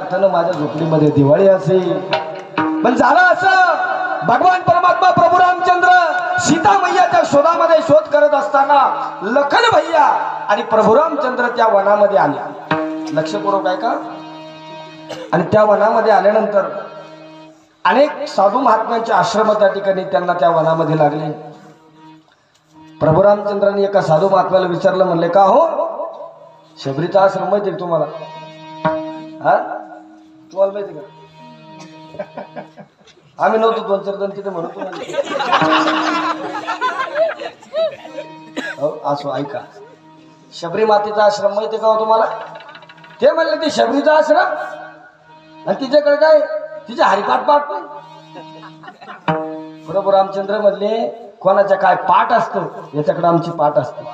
अर्थानं माझ्या झोपडीमध्ये दिवाळी असेल. पण झालं असं. भगवान परमात्मा प्रभू रामचंद्र सीता मैयाच्या शोधामध्ये शोध करत असताना लखन भैया आणि प्रभू रामचंद्र त्या वनामध्ये आले लक्षपूर्वक आहे का? आणि त्या वनामध्ये आल्यानंतर अनेक साधू महात्म्यांचे आश्रम त्या ठिकाणी त्यांना त्या वनामध्ये लागले. प्रभू रामचंद्रांनी एका साधू महात्म्याला विचारलं म्हणले का हो? शबरीचा आश्रम माहिती तुम्हाला? हा? तुम्हाला माहिती का? आम्ही नव्हतो दोन चार जण तिथे म्हणतो हो, असो ऐका. शबरी मातेचा आश्रम माहिती का हो तुम्हाला? ते म्हणले ते शबरीचा आश्रम. आणि तिच्याकडे काय? तिचे हरिपाठ पाठ पण प्रभू रामचंद्र म्हणले कोणाच्या काय पाठ असतं याच्याकडे आमची पाठ असते.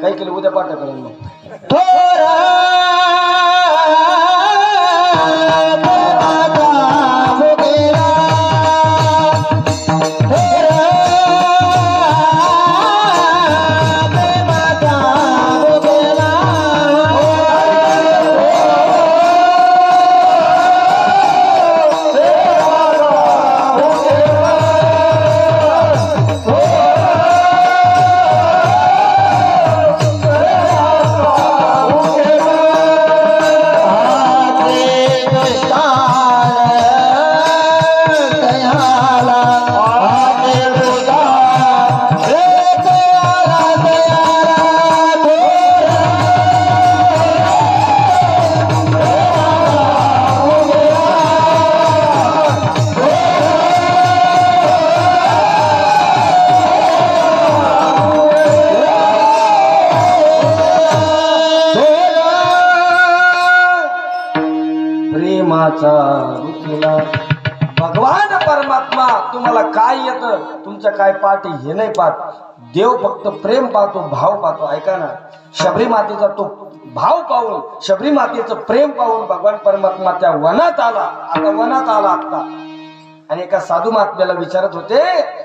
काही केलं उद्या पाठ करेल मग. हो! भगवान परमात्मा तुम्हाला काय येतं? तुमचं काय पाठ हे नाही पाहत. देव फक्त प्रेम पाहतो भाव पाहतो. ऐका ना. शबरी मातेचा तो भाव पाहून शबरी मातेचं प्रेम पाहून भगवान परमात्मा त्या वनात आला. आता वनात आला आता आणि एका साधू महात्म्याला विचारत होते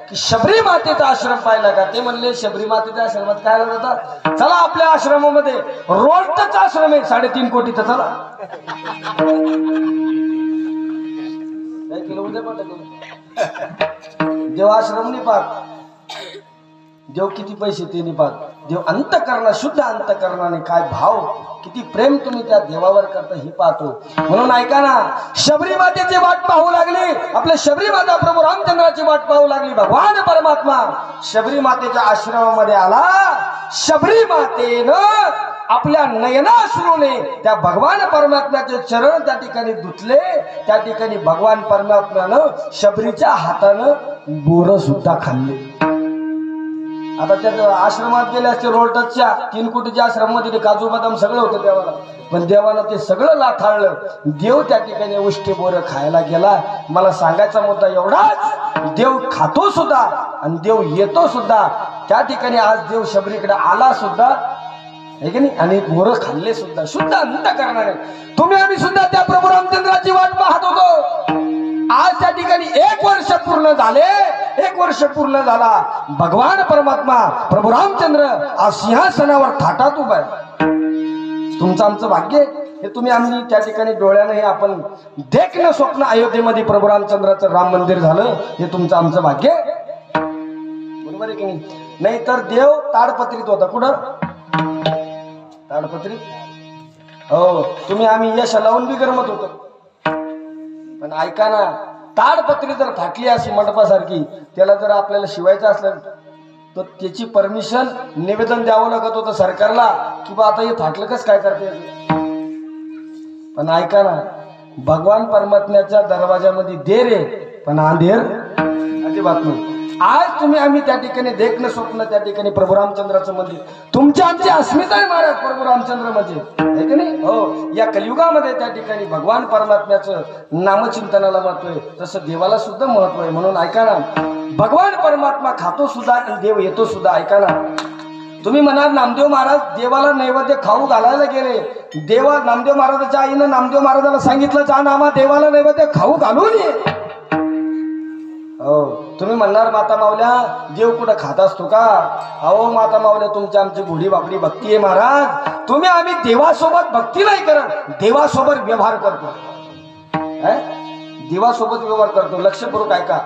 की शबरी मातेचा आश्रम पाहिला का? ते म्हणले शबरी मातेच्या आश्रमात काय होता? चला आपल्या आश्रमामध्ये. रोडच आश्रम आहे. साडेतीन कोटीचा चला. काय केलं उद्या पाठवलं देव आश्रम नाही पाहत. देव किती पैसे ते नाही पाहत. देव अंतकरणा शुद्ध अंतकरणाने काय भाव किती प्रेम तुम्ही त्या देवावर करता हे पाहतो. म्हणून ऐका ना शबरी मातेची वाट पाहू लागली. आपल्या शबरी माता प्रभू रामचंद्राची वाट पाहू लागली. भगवान परमात्मा शबरी मातेच्या आश्रमामध्ये आला. शबरी मातेनं आपल्या नयनाश्रूने त्या भगवान परमात्म्याचे चरण त्या ठिकाणी धुतले त्या ठिकाणी भगवान परमात्म्यानं शबरीच्या हातानं बोर सुद्धा खाल्ले. आता त्या आश्रमात गेले असते रोलटच्या तीन कोटीच्या आश्रमामध्ये ते काजू बदाम सगळं होतं देवाला. पण देवानं ते सगळं लाथाळलं. देव त्या ठिकाणी उष्टी बोरं खायला गेला. मला सांगायचा मुद्दा एवढाच देव खातो सुद्धा आणि देव येतो सुद्धा. त्या ठिकाणी आज देव शबरीकडे आला सुद्धा आहे की नाही? आणि मोर खाल्ले सुद्धा. शुद्ध अंत करणारे तुम्ही आम्ही सुद्धा त्या प्रभू रामचंद्राची वाट पाहत होतो. आज त्या ठिकाणी एक वर्ष पूर्ण झाले. एक वर्ष पूर्ण झाला. भगवान परमात्मा प्रभू रामचंद्र आज सिंहासनावर थाटात उभा आहे तुमचं आमचं भाग्य हे तुम्ही आम्ही त्या ठिकाणी डोळ्यानं हे आपण देखणं स्वप्न अयोध्येमध्ये प्रभू रामचंद्राचं राम मंदिर झालं. हे तुमचं आमचं भाग्य आहे. बरोबर आहे की नाही? नाही तर देव ताडपत्रीत होता. कुठं? ताडपत्री? हो तुम्ही आम्ही यश लावून बी गरमत होतो. पण ऐका ना ताडपत्री जर फाटली अशी मंडपासारखी त्याला जर आपल्याला शिवायचं असलं तर त्याची परमिशन निवेदन द्यावं लागत होतं सरकारला की बा आता हे फाटलं कस काय करते? पण ऐका ना भगवान परमात्म्याच्या दरवाजामध्ये देर आहे पण अंधेर अजिबात नाही. आज तुम्ही आम्ही त्या ठिकाणी देखणं स्वप्न त्या ठिकाणी प्रभू रामचंद्राचं मंदिर. तुमची आमची अस्मिता आहे महाराज प्रभू रामचंद्र म्हणजे की नाही? हो. या कलियुगामध्ये त्या ठिकाणी भगवान परमात्म्याचं नामचिंतनाला महत्त्व आहे. तसं देवाला सुद्धा महत्त्व आहे. म्हणून ऐका ना भगवान परमात्मा खातो सुद्धा आणि देव येतो सुद्धा. ऐका ना. तुम्ही म्हणाल नामदेव महाराज देवाला नैवेद्य खाऊ घालायला गेले. देवा नामदेव महाराजाच्या आईनं नामदेव महाराजाला सांगितलं जा नामा देवाला नैवेद्य खाऊ घालून ये. हो. तुम्ही म्हणणार माता मावल्या देव कुठं खात असतो का? अहो माता मावल्या तुमच्या आमची घोडी बापडी भक्ती आहे महाराज. तुम्ही आम्ही देवासोबत भक्ती नाही करत देवासोबत व्यवहार करतो. देवासोबत व्यवहार करतो. लक्षपूर्वक ऐका.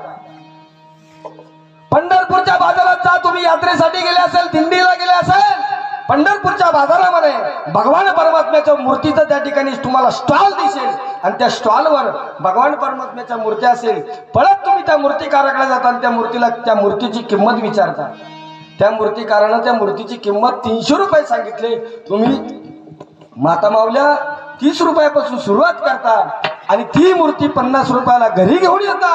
पंढरपूरच्या बाजारात जा तुम्ही यात्रेसाठी गेले असेल दिंडीला गेले असेल पंढरपूरच्या बाजारामध्ये भगवान परमात्म्याच्या मूर्तीचं त्या ठिकाणी तुम्हाला स्टॉल दिसेल. आणि त्या स्टॉलवर भगवान परमात्म्याच्या मूर्ती असेल. पळत तुम्ही त्या मूर्तीकाराकडे जाता आणि त्या मूर्तीला त्या मूर्तीची किंमत विचारता. त्या मूर्तिकारानं त्या मूर्तीची किंमत तीनशे रुपये सांगितले. तुम्ही माता मावल्या तीस रुपयापासून सुरुवात करता. आणि ती मूर्ती पन्नास रुपयाला घरी घेऊन येता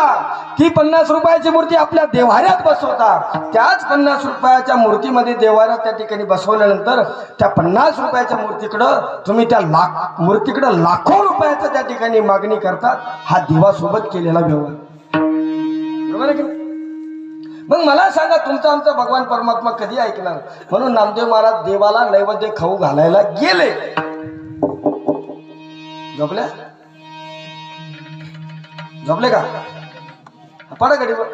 ती पन्नास रुपयाची मूर्ती आपल्या देवाऱ्यात बसवता त्याच पन्नास रुपयाच्या मूर्तीमध्ये देवाऱ्यात त्या ठिकाणी बसवल्यानंतर त्या पन्नास रुपयाच्या मूर्तीकडं तुम्ही त्या लाख मूर्तीकडं लाखो रुपयाचं त्या ठिकाणी मागणी करतात. हा देवासोबत केलेला व्यवहार. बरोबर आहे मग मला सांगा तुमचा आमचा भगवान परमात्मा कधी ऐकणार? म्हणून नामदेव महाराज देवाला नैवेद्य खाऊ घालायला गेले. झोपल्या? झोपले का? पडा गडीवर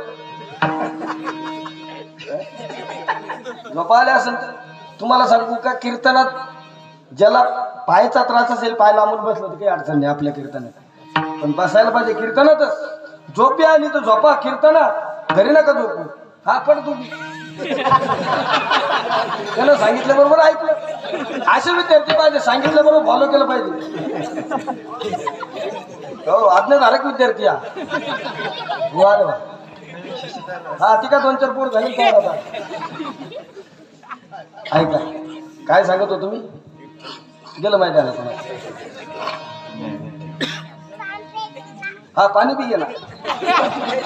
झोपा आले असेल तर तुम्हाला सांगू का कीर्तनात ज्याला पायाचा त्रास असेल पाय लांबून बसलं तर काही अडचण नाही आपल्या कीर्तनात. पण बसायला पाहिजे कीर्तनातच. झोपी आली तर झोपा कीर्तनात घरी नका झोपू. हा पण तुम्ही. त्यानं सांगितलं बरोबर ऐकलं. असे विद्यार्थी पाहिजे सांगितलं बरोबर फॉलो केलं पाहिजे. हो आज्ञाधारक विद्यार्थी हा वा रे वा. हा ती का दोन चार पोर झाली काय आता? ऐका काय सांगत हो तुम्ही? गेलं माहिती आलं तुम्हाला. हा पाणी बी गेला.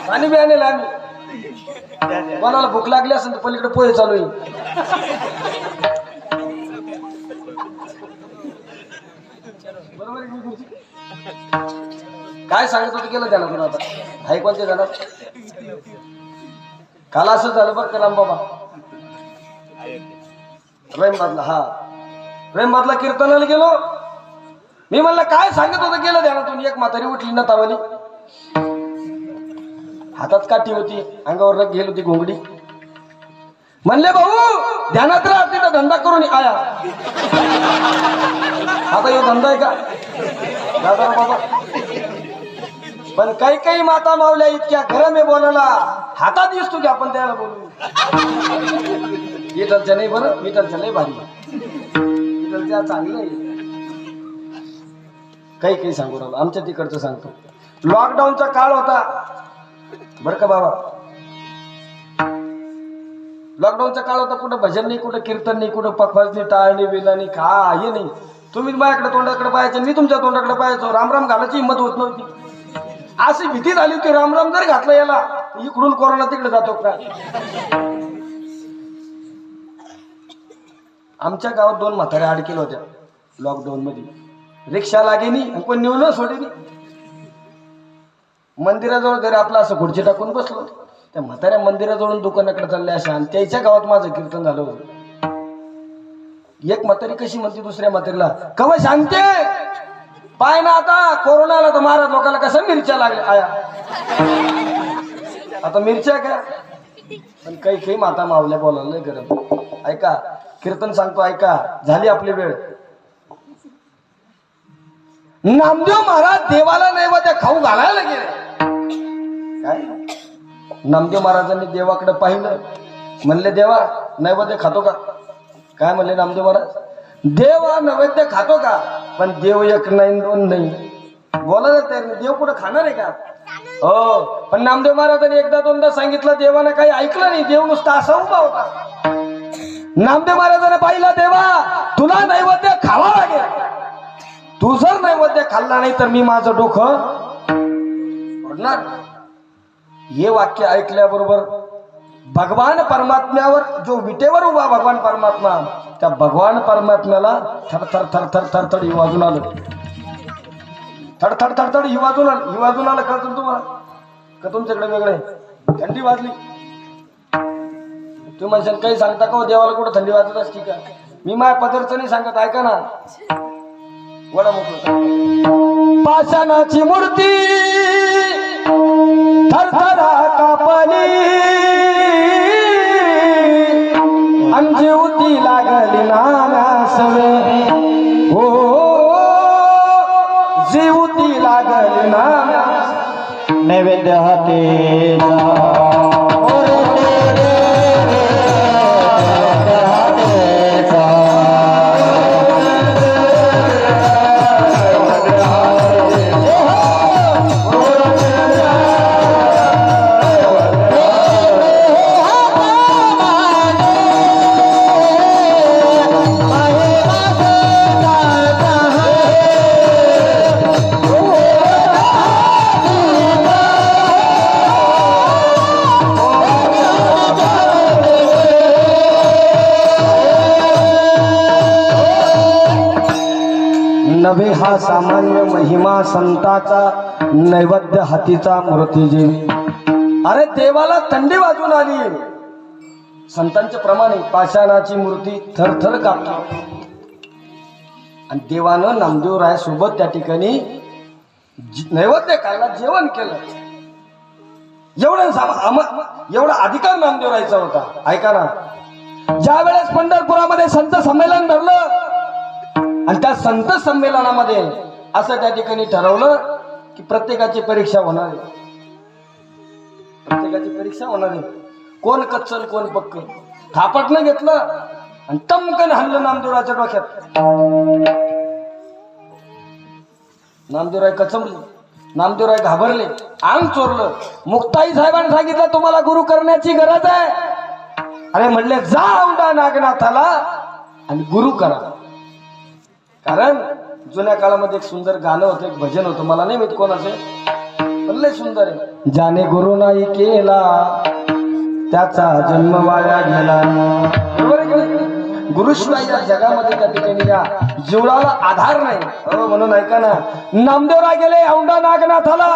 पाणी बी आणलेलं आम्ही. कोणाला भूक लागली असेल तर पलीकडे पोहे चालू आहे बरोबर आहे काय सांगत होतं केलं त्याला पण आता? हाय कोणते झालं? काल असं झालं बरं का राम बाबा? प्रेमबादला हा. प्रेमबादला कीर्तनाला गेलो. मी म्हणलं काय सांगत होतं गेलं ध्यानातून एक म्हातारी उठली ना तावली हातात काठी होती अंगावर रग गेली होती घोंगडी. म्हणले भाऊ ध्यानात राहा तिथं धंदा करून आया. आता हे धंदा आहे का? दादा बाबा पण काही काही माता मावल्या इतक्या घर आहे बोलायला. हातात दिसतो की आपण त्याला बोलू. विठलच्या नाही बरं विठलच्या नाही भारी. विठलच्या चांगलं आहे. काही काही सांगू राहिलो आमच्या तिकडचं सांगतो. लॉकडाऊनचा काळ होता. बर का बाबा? लॉकडाऊनचा काळ होता कुठं भजन नाही कुठं कीर्तन नाही कुठं पखवाज नाही टाळणी बिलानी काही नाही. तुम्ही माझ्याकडे तोंडाकडे पाहायचं मी तुमच्या तोंडाकडे पाहायचो. रामराम घालायची हिंमत होत नव्हती. अशी भीती झाली होती रामराम जर घातलं याला इकडून कोरोना तिकडे जातो का? आमच्या गावात दोन म्हाताऱ्या अडकेल होत्या लॉकडाऊन मध्ये. रिक्षा लागेनी आणि कोण नेऊन सोडेनी. मंदिराजवळ घरी आपलं असं खुर्ची टाकून बसलो त्या म्हाताऱ्या मंदिराजवळून दुकानाकडे चालल्या अशा आणि त्याच्या गावात माझं कीर्तन झालं होतं. एक म्हातारी कशी म्हणते दुसऱ्या म्हातारीला कवा सांगते पाय ना आता कोरोनाला तर महाराज लोकांना कसं मिरच्या लागल्या? आया. आता मिरच्या का पण काही काही माता मावल्या बोलायला नाही करत. ऐका कीर्तन सांगतो ऐका. झाली आपली वेळ. नामदेव महाराज देवाला नैवेद्य खाऊ घालायला गेले. काय? नामदेव महाराजांनी देवाकडे पाहिलं. म्हणले देवा नैवेद्य खातो का? काय म्हणले नामदेव महाराज? देवा नैवेद्य खातो का? पण देव एक नाही दोन नाही. बोला ना तयार देव कुठं खाणार आहे का? हो पण नामदेव महाराजांनी एकदा दोनदा सांगितलं देवानं काही ऐकलं नाही. देव नुसता असा उभा होता. नामदेव महाराजांनी पाहिलं देवा तुला नैवेद्य खावा लागेल. तू जर नैवेद्य खाल्ला नाही तर मी माझं डोकं फोडणार. हे वाक्य ऐकल्याबरोबर भगवान परमात्म्यावर जो विटेवर उभा भगवान परमात्मा त्या भगवान परमात्म्याला थर थर थर थर ही वाजून आलं. थड थडथड थड ही वाजून आलं. ही वाजून आलं कळतं तुम्हाला का तुमच्याकडे वेगळे थंडी वाजली. तुम्ही म्हणशाल काही सांगता का हो, देवाला कुठं थंडी वाजत असती का? मी माझ्या पदरचं नाही सांगत ऐका ना. वडा मोकळं पाषाणाची मूर्ती थरथरा कापली माई लागली नानासवे हो जीवती लागली नाना हो, नैवेद्य हाते हा सामान्य महिमा संताचा नैवेद्य हातीचा मूर्ती अरे देवाला थंडी वाजून आली. संतांच्या प्रमाणे पाषाणाची मूर्ती थरथर कापली. आणि देवानं नामदेव राय सोबत त्या ठिकाणी नैवद्य नैवेद्य खायला जेवण केलं. एवढं एवढा अधिकार नामदेव रायचा होता. ऐका ना. ज्या वेळेस पंढरपुरामध्ये संत संमेलन भरलं आणि त्या संत संमेलनामध्ये असं त्या ठिकाणी ठरवलं की प्रत्येकाची परीक्षा होणार आहे. प्रत्येकाची परीक्षा होणार आहे. कोण कच्चल कोण पक्क थापटनं घेतलं आणि टमकन हल्लं नामदेवराच्या डोक्यात. नामदेवराय कचमले. नामदेवराय घाबरले. अंग चोरलं. मुक्ताई साहेबांनी सांगितलं तुम्हाला गुरु करण्याची गरज आहे. अरे म्हणले जा औंडा नागनाथाला आणि गुरु करा. कारण जुन्या काळामध्ये एक सुंदर गाणं होतं एक भजन होतं. मला नाही माहीत कोणाचे पण लय सुंदर आहे. ज्याने गुरु नाही केला त्याचा जन्म वाया गेला? गुरुशिवाय या जगामध्ये त्या ठिकाणी या जीवनाला आधार नाही. हो म्हणून ऐका ना. नामदेवराय गेले औंढा नागनाथाला.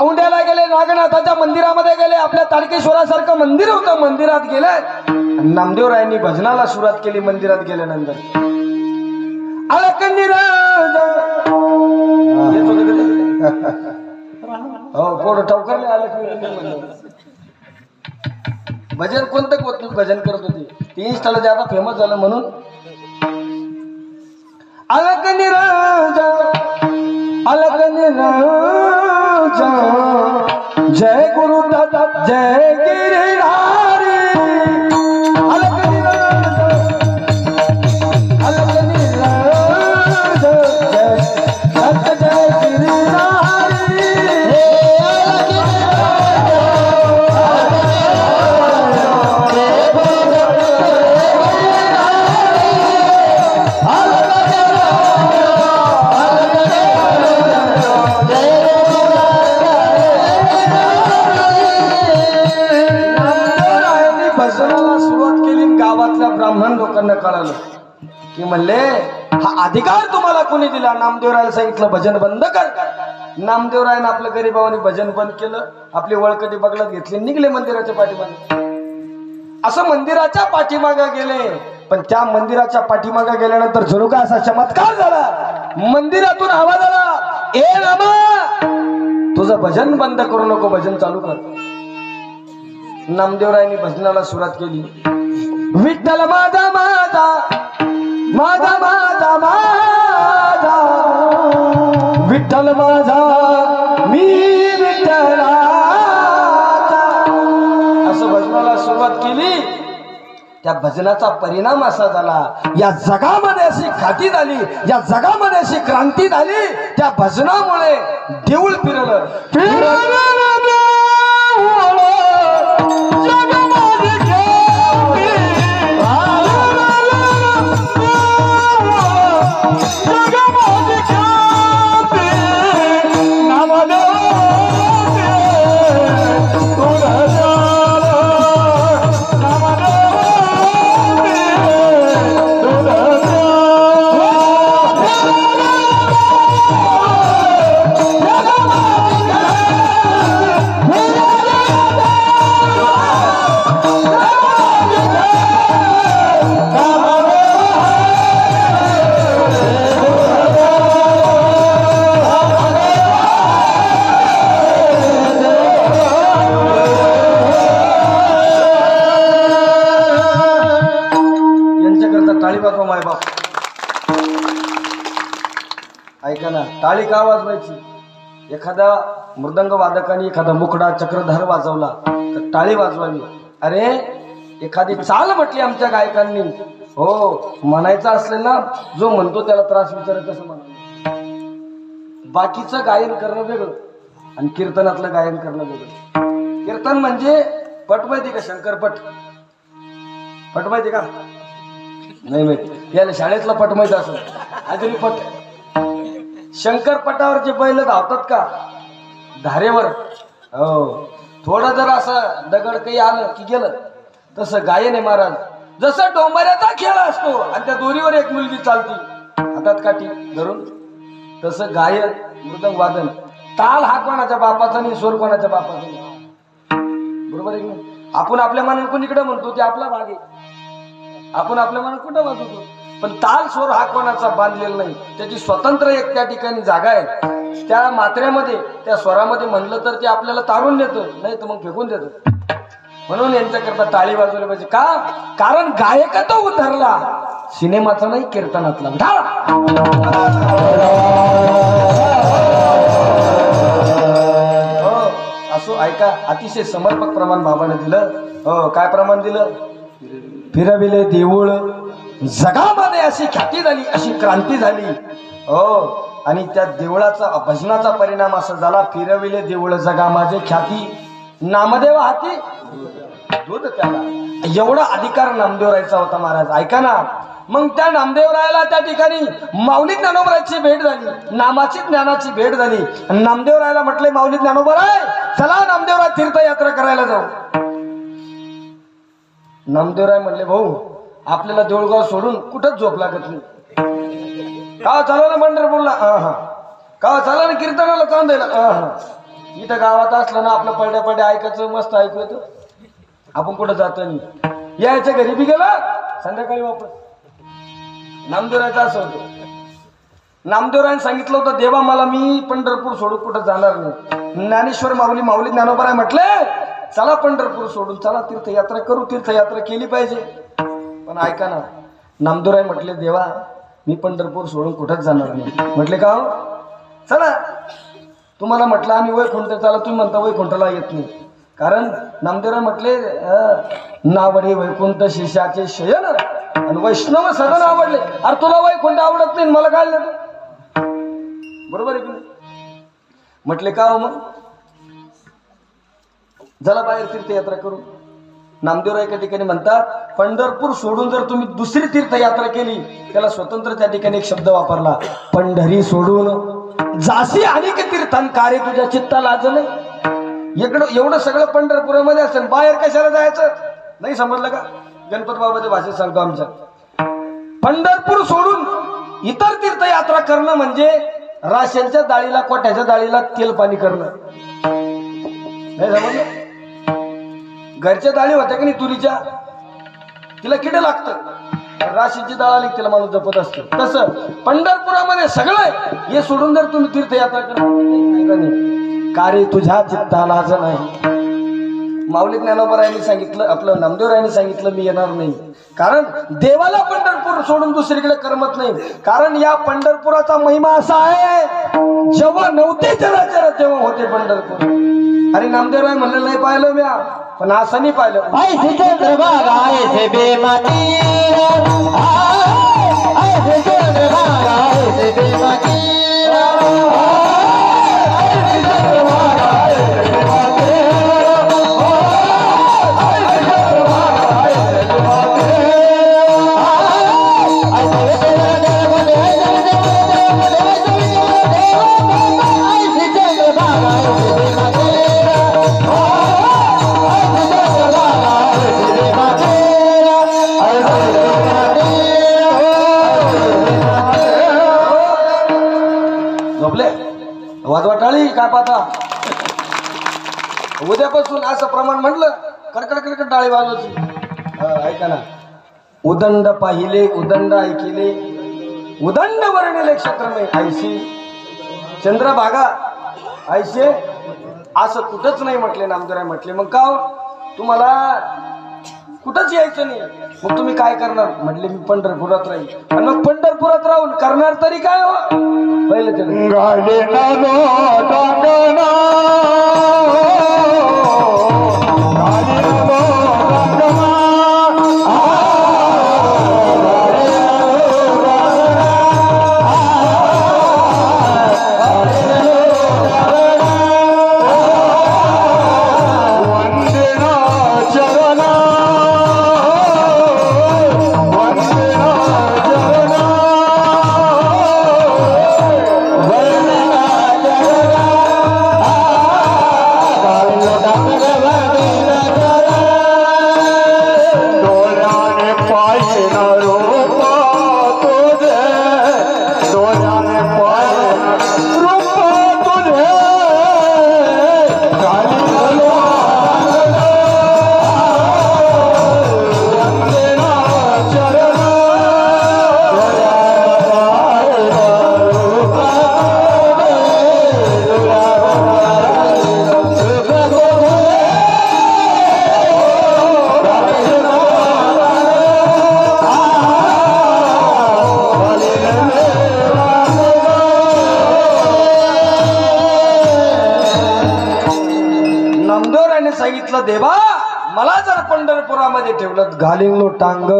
औंढ्याला गेले नागनाथाच्या मंदिरामध्ये गेले. आपल्या तारकेश्वरासारखं मंदिर होतं. मंदिरात गेले. नामदेवरायांनी भजनाला सुरुवात केली मंदिरात गेल्यानंतर. अलकनिराज येत होतं का ते? हो पोट टवकारले अलकनिराज भजन कोणतं कोणतं भजन करत होते. ती इंस्टाला ज्यादा फेमस झालं म्हणून. अलक निराज अलक निराज जय गुरु दादा जय गिरिधारी अधिकार तुम्हाला कोणी दिला? नामदेवरायला सांगितलं भजन बंद कर. नामदेवरायनं आपलं गरीबावानी भजन बंद केलं. आपली वळकटी बगलत घेतली? निघले मंदिराच्या पाठीमागे. असं मंदिराच्या पाठीमागे गेले. पण त्या मंदिराच्या पाठीमागे गेल्यानंतर जणू काय असा चमत्कार झाला. मंदिरातून आवाज आला ए रामा तुझं भजन बंद करू नको भजन चालू कर. नामदेवरायनी भजनाला सुरुवात केली. विठ्ठल माझा माझा माझा माझा माझा. विठ्ठल माझा मी विठ्ठलाचा. असं भजनाला सुरुवात केली. त्या भजनाचा परिणाम असा झाला. या जगामध्ये अशी खाती झाली. या जगामध्ये अशी क्रांती झाली. त्या भजनामुळे देऊळ फिरलं. फिरलं जगमध्ये ताळी बाप माय बाप. ऐका ना ताळी का वाजवायची? एखादा मृदंग वादकाने एखादा मुकडा चक्रधार वाजवला तर टाळी वाजवावी. अरे एखादी चाल म्हटली आमच्या गायकांनी. हो म्हणायचा असलेला जो म्हणतो त्याला त्रास विचार कसं म्हणतो बाकीचं गायन करणं वेगळं आणि कीर्तनातलं गायन करणं वेगळं. कीर्तन म्हणजे पट का शंकरपट. पट माहिती का? नाही माहिती याला शाळेतला पट माहीत असं अजून पट. शंकर पटावर जे बैल धावतात का? धारेवर. हो. थोडं जर असं दगड काही आलं की गेलं तसं गायन आहे महाराज. जसं डोंबऱ्याचा खेळ असतो आणि त्या दोरीवर एक मुलगी चालती. हातात काठी धरून. तसं गायन मृदंग वादन. ताल हा कोणाच्या बापाचा नाही स्वर कोणाच्या बापाचा नाही. बरोबर आहे आपण आपल्या मनाने कोण इकडे म्हणतो ते आपला भाग आहे. आपण आपल्या मनात कुठं वाजवतो पण ताल स्वर हा कोणाचा बांधलेला नाही. त्याची स्वतंत्र एक त्या ठिकाणी जागा आहे. त्या मात्र्यामध्ये त्या स्वरामध्ये म्हणलं तर ते आपल्याला तारून देतं. नाही तर मग फेकून देतं. म्हणून यांच्याकरता ताळी वाजवली पाहिजे. का? कारण गायक तो उतरला. सिनेमाचा नाही कीर्तनातला. ढाळ हो असो ऐका. अतिशय समर्पक प्रमाण बाबाने दिलं. हो काय प्रमाण दिलं? फिरविले देऊळ. जगामध्ये अशी ख्याती झाली अशी क्रांती झाली. हो आणि त्या देवळाचा भजनाचा परिणाम असा झाला फिरविले देऊळ जगा माझे ख्याती. नामदेव हाती. दूध त्याला एवढा अधिकार नामदेवरायचा होता महाराज ऐका ना. मग त्या नामदेवरायाला त्या ठिकाणी माऊली ज्ञानोबराची भेट झाली नामाची ज्ञानाची भेट झाली. आणि नामदेवरायाला म्हटले माऊली ज्ञानोबराय चला नामदेवराय तीर्थयात्रा करायला जाऊ. नामदेवराय म्हणले भाऊ आपल्याला देऊळगाव सोडून कुठंच झोप लागत नाही. का चाला ना पंढरपूरला? हा हा. का चालव ना कीर्तनाला चांदायला हा हा. इथं गावात असलं ना आपलं पडड्या पडड्या ऐकायचं मस्त ऐकू येतं आपण कुठं जातो नाही यायच्या घरी बी गेला संध्याकाळी वापस. नामदेवरायचं असं होतं. नामदेवरायने सांगितलं होतं देवा मला मी पंढरपूर सोडून कुठं जाणार नाही. ज्ञानेश्वर माऊली माऊली ज्ञानोबराय म्हटले चला पंढरपूर सोडून चला तीर्थयात्रा करू तीर्थयात्रा केली पाहिजे. पण ऐका ना नामदेवराय म्हटले देवा मी पंढरपूर सोडून कुठंच जाणार नाही. म्हटले का हो? चला तुम्हाला म्हटलं आम्ही वैकुंठ चला तुम्ही म्हणता वैकुंठला येत नाही. कारण नामदेवराय म्हटले नावडे वैकुंठ शिष्याचे शयन आणि वैष्णव सदन आवडले अरे तुला वैकुंठ आवडत नाही मला काय बरोबर आहे की म्हटले का हो मग? झाला बाहेर तीर्थयात्रा करू. नामदेवराय एका ठिकाणी म्हणतात पंढरपूर सोडून जर तुम्ही दुसरी तीर्थयात्रा केली त्याला स्वतंत्र त्या ठिकाणी एक शब्द वापरला पंढरी सोडून. जासी अनेक तीर्थांकारे तुझ्या चित्ता लाज नाही इकडं एवढं सगळं पंढरपुरामध्ये असेल बाहेर कशाला जायचं? नाही समजलं का? गणपत बाबाच्या भाषेत सांगतो आमच्या. पंढरपूर सोडून इतर तीर्थयात्रा करणं म्हणजे राशनच्या डाळीला कोट्याच्या डाळीला तेल पाणी करणं. नाही समजलं? घरच्या डाळी होत्या की नाही तुरीच्या? तिला किड लागतं. राशीची डाळ आली तिला माणूस जपत असतो. तसं पंढरपुरामध्ये सगळं आहे. हे सोडून जर तुम्ही तीर्थयात्रा करा कार्य तुझ्या चित्तालाच नाही. माऊली ज्ञानोबरायांनी सांगितलं आपलं नामदेवरायांनी सांगितलं मी येणार नाही. कारण देवाला पंढरपूर सोडून दुसरीकडे करमत नाही. कारण या पंढरपुराचा महिमा असा आहे जेव्हा नव्हते जरा जरा तेव्हा होते पंढरपूर. अरे नामदेवराय म्हणलं नाही पाहिलं म्या. पण असं नाही पाहिलं. ऐसे चंद्रभागा ऐसे बेमाती ऐसे चंद्रभागा ऐसे बेमाती उदंड पाहिले उदंड ऐकिले. उदंड वर्णिले क्षेत्रमे ऐशी चंद्रभागा ऐशे असं कुठंच नाही म्हटले नामदेवराय म्हटले. मग का हो? तुम्हाला कुठंच यायचं नाही. मग तुम्ही काय करणार? म्हटले मी पंढरपुरात राहील आणि मग पंढरपुरात राहून करणार तरी काय हो? पहिले घालिंगलो टांग.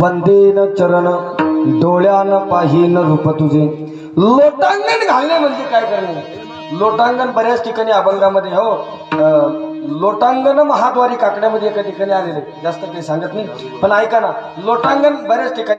वंदेन चरण डोळ्यानं पाहिन रूप तुझे. लोटांगण घालणे म्हणजे काय करणे? लोटांगण बऱ्याच ठिकाणी अभंगामध्ये हो. लोटांगण महाद्वारी काकड्यामध्ये एका ठिकाणी आलेले. जास्त काही सांगत नाही. पण ऐका ना लोटांगण बऱ्याच ठिकाणी